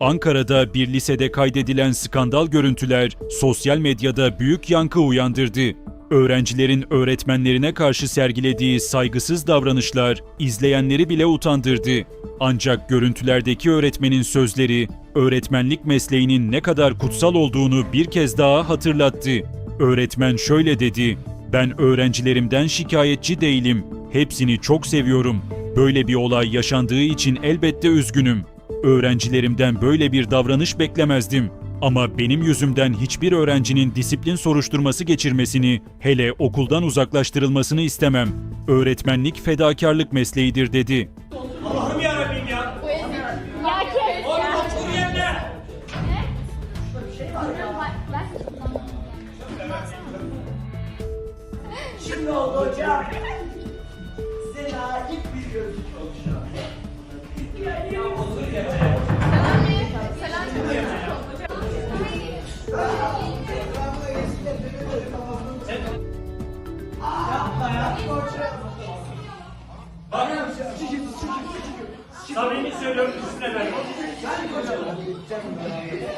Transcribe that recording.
Ankara'da bir lisede kaydedilen skandal görüntüler sosyal medyada büyük yankı uyandırdı. Öğrencilerin öğretmenlerine karşı sergilediği saygısız davranışlar izleyenleri bile utandırdı. Ancak görüntülerdeki öğretmenin sözleri öğretmenlik mesleğinin ne kadar kutsal olduğunu bir kez daha hatırlattı. Öğretmen şöyle dedi: "Ben öğrencilerimden şikayetçi değilim. Hepsini çok seviyorum. Böyle bir olay yaşandığı için elbette üzgünüm. Öğrencilerimden böyle bir davranış beklemezdim. Ama benim yüzümden hiçbir öğrencinin disiplin soruşturması geçirmesini, hele okuldan uzaklaştırılmasını istemem. Öğretmenlik fedakarlık mesleğidir dedi. Allah'ım yarabbim ya. Şimdi oldu hocam. Size layık bir gözlük olacak. Samimi söylüyorum üstüne ben. Oo, dedem.